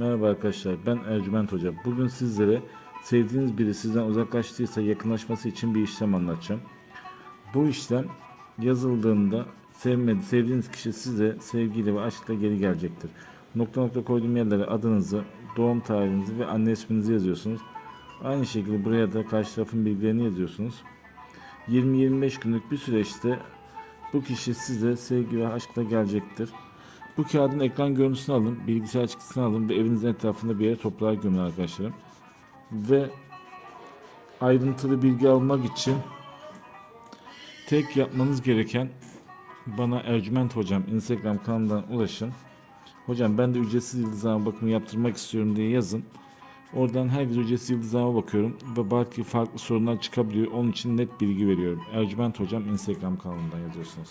Merhaba arkadaşlar ben Ercüment Hoca. Bugün sizlere sevdiğiniz biri sizden uzaklaştıysa yakınlaşması için bir işlem anlatacağım. Bu işlem yazıldığında sevmedi, sevdiğiniz kişi size sevgiyle ve aşkla geri gelecektir. Nokta nokta koyduğum yerlere adınızı, doğum tarihinizi ve anne isminizi yazıyorsunuz. Aynı şekilde buraya da karşı tarafın bilgilerini yazıyorsunuz. 20-25 günlük bir süreçte bu kişi size sevgi ve aşkla gelecektir. Bu kağıdın ekran görüntüsünü alın, bilgisayar çıktısını alın ve evinizin etrafında bir yere toprağa gömün arkadaşlarım. Ve ayrıntılı bilgi almak için tek yapmanız gereken bana Ercüment Hocam Instagram kanalından ulaşın. Hocam ben de ücretsiz yıldızlama bakımı yaptırmak istiyorum diye yazın. Oradan herkes ücretsiz yıldızlama bakıyorum ve belki farklı sorunlar çıkabiliyor. Onun için net bilgi veriyorum. Ercüment Hocam Instagram kanalından yazıyorsunuz.